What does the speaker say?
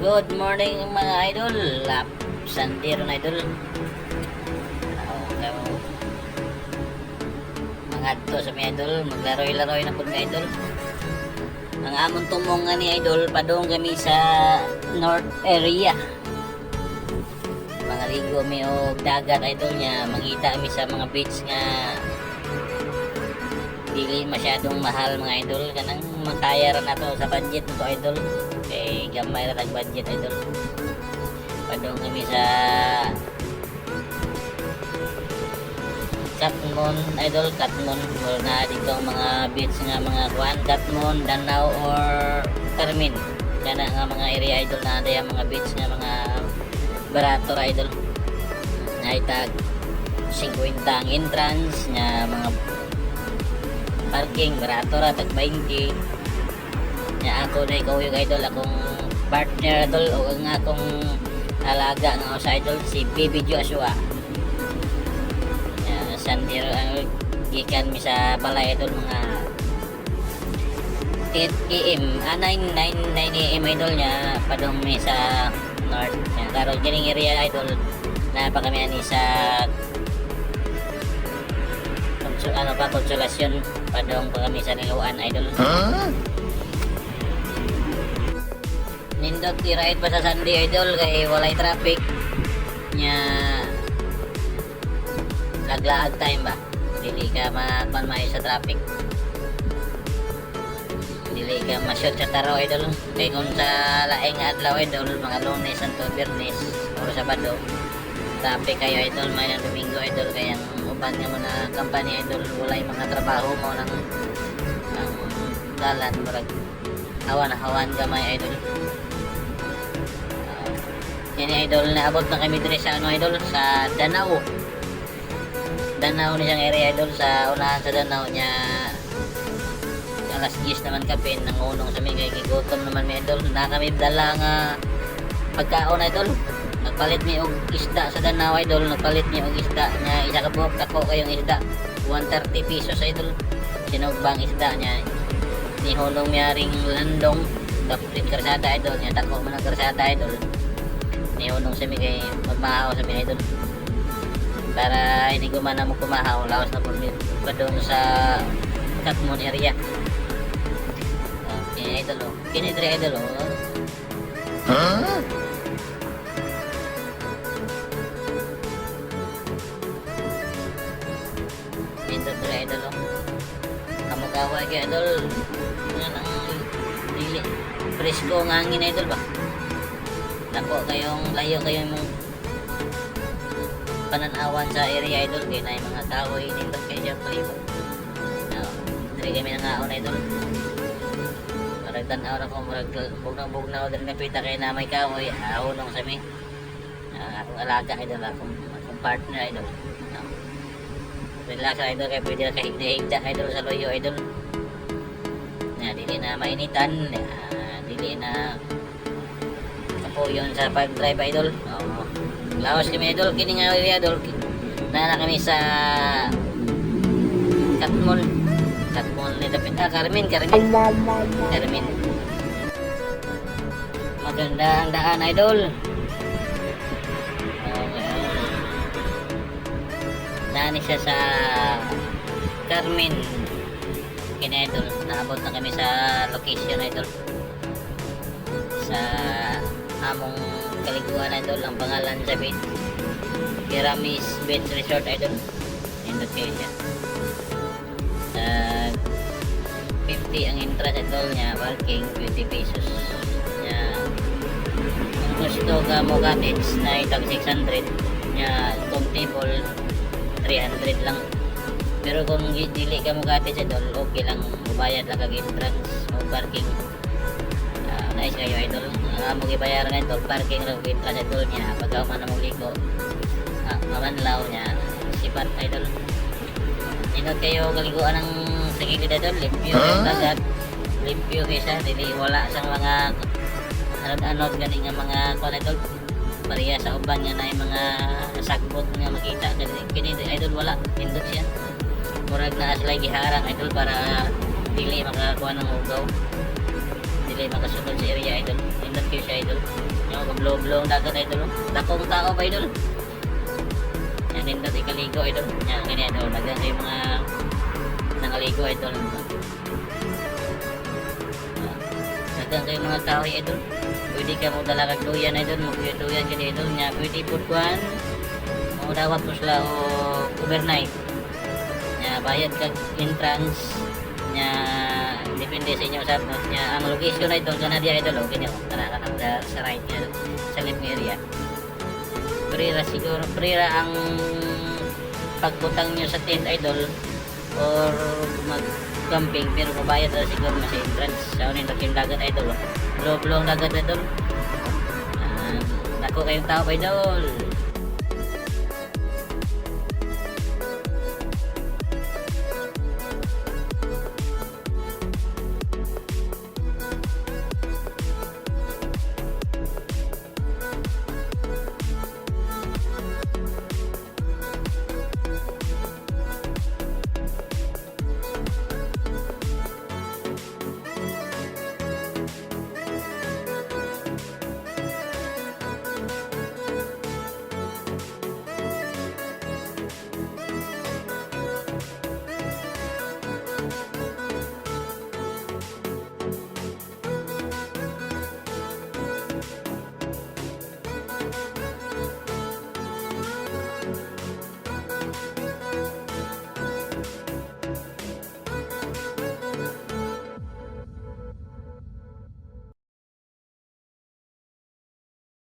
Good morning mga idol. Lap Sandero na idol. Mga to sa mga idol, maglaroy-laroy na po mga idol. Ang amon tumong nga ni idol, padong kami sa north area. Mga ligo mi og dagat idol niya, mangita mi sa mga beach nga dili masyadong mahal mga idol. Kanang makaya ra na sa budget to idol. Kay gamay ra tag budget idol. Padong kami sa Katmon idol. Katmon or na dito mga beach nga mga kuan. Katmon Danau or Carmen kana nga mga area idol na ada mga beach nga mga barato ra idol. Na itag 50 ang entrance nga mga parking barato ra tag 20 nya ako na ikaw yung idol akong partner idol o ang akong alaga nga sa idol si Baby Joshua. Nya sandir ang gikan mi sa balay idol mga 8 AM ah 9 9 9 AM idol nya padong mi sa north nya. Karon kining area idol na pa kami ani sa konsul ano pa konsolasyon padong pa kami sa niluan idol? Nindot i-ride pa sa Sunday idol kay walay traffic nya laglaag time ba dili ka makuan maayo sa traffic dili ka ma-shoot sa taro idol. Kay kung sa laing adlaw idol mga lunes santo biyernes o sabado. Traffic kayo idol may domingo nga mo na company idol. Walay mga trabaho mo ng ng dalan. Murag hawan hawan gamay idol. Ah, yan idol. Na abot na kami dire sa ano idol? Sa Danau. Danau ni siyang area idol. Sa unahan sa Danau niya alas 10 naman kape nang unong sa mga gigutom naman mi idol. Na kami dala nga pagkaon idol nagpalit mi og isda sa Danau idol. Nagpalit mi og isda nga isa ka buhok tako kayong isda. 130 pesos idol. Sinugbang isda niya? Nihulong niya ring landong. Tapos karsada idol. Niya tako man ang karsada idol. Nihulong sa mi magmahaw sa mi idol. Para hindi ko man mo kumahaw lawas na po padong sa Katmon area. Okay, idol. Oh. Kini dire idol oh. Dito Kamugawa kay idol. Yan ang dili. Presko ang hangin idol ba? Nako kayong layo kayong pananawan sa area idol kay na yung mga kahoy dito kay Jack Palibo. No, dire kami nangaon idol. Parang tanaw na ko murag bugnaw bugnaw din napita kay na may kahoy ahonong sa mi. Ah, akong alaga idol akong akong partner idol. No. Relax idol kay pwede na kahigda-higda idol sa loyo idol. Na dili na mainitan, ah, dili na kapuyon sa pag-drive idol. Oo. Lawas kami idol, kini nga idol. Na na kami sa Katmon. Katmon ni Dapit. Ah, Carmen, Carmen. Carmen. Maganda ang daan idol. Nani siya sa Carmen. Kini idol, naabot na kami sa location idol. Sa among kaliguan idol ang pangalan sa beach. Piramis Beach Resort idol. Kayo siya. Sa 50 ang entrance idol niya, parking 20 pesos. Niya, gusto ka mo cottage na itag 600 niya, kung table 300 lang. Pero kung dili ka mo cottage idol, okay lang, bubayad lang kag entrance o parking. Ah, nice kayo idol. Ang amo gibayaran idol, parking lang kag entrance idol niya, pag man mo liko. Ah, mamanlaw niya, sipat idol. Inot kayo kaliguan ng sa gilid idol, limpyo yung dagat. Limpyo kaysa, dili wala sa mga anod-anod gani nga mga kuan idol. Pareha sa uban nga na mga sagbot nga makita. Kani kini idol wala. Pindot siya. Murag na sila giharang idol para dili makakuha ng ugaw. Dili makasunod sa area idol. Indot kayo siya idol. Yung kablo-blong dagat idol. Dakong tao ba idol? Yan indot ikaligo idol. Yan kanya idol. Dagan kayo mga nangaligo idol. Dagan kayo mga kahoy idol pwede ka mo dala kag duyan idol mo duyan kini idol nya pwede pud kuan mo dawat mo sila o overnight. Nya bayad kag entrance. Nya depende sa inyo sa nya ang location idol kana dia idol okay niyo. Kana kana sa, sa right niya sa left area. Prira siguro prira ang pagbutang niyo sa tent idol or mag camping pero mabayad na siguro na sa entrance. Sa unin dagat idol blow blow ang dagat idol Ah, Nako kayong tao idol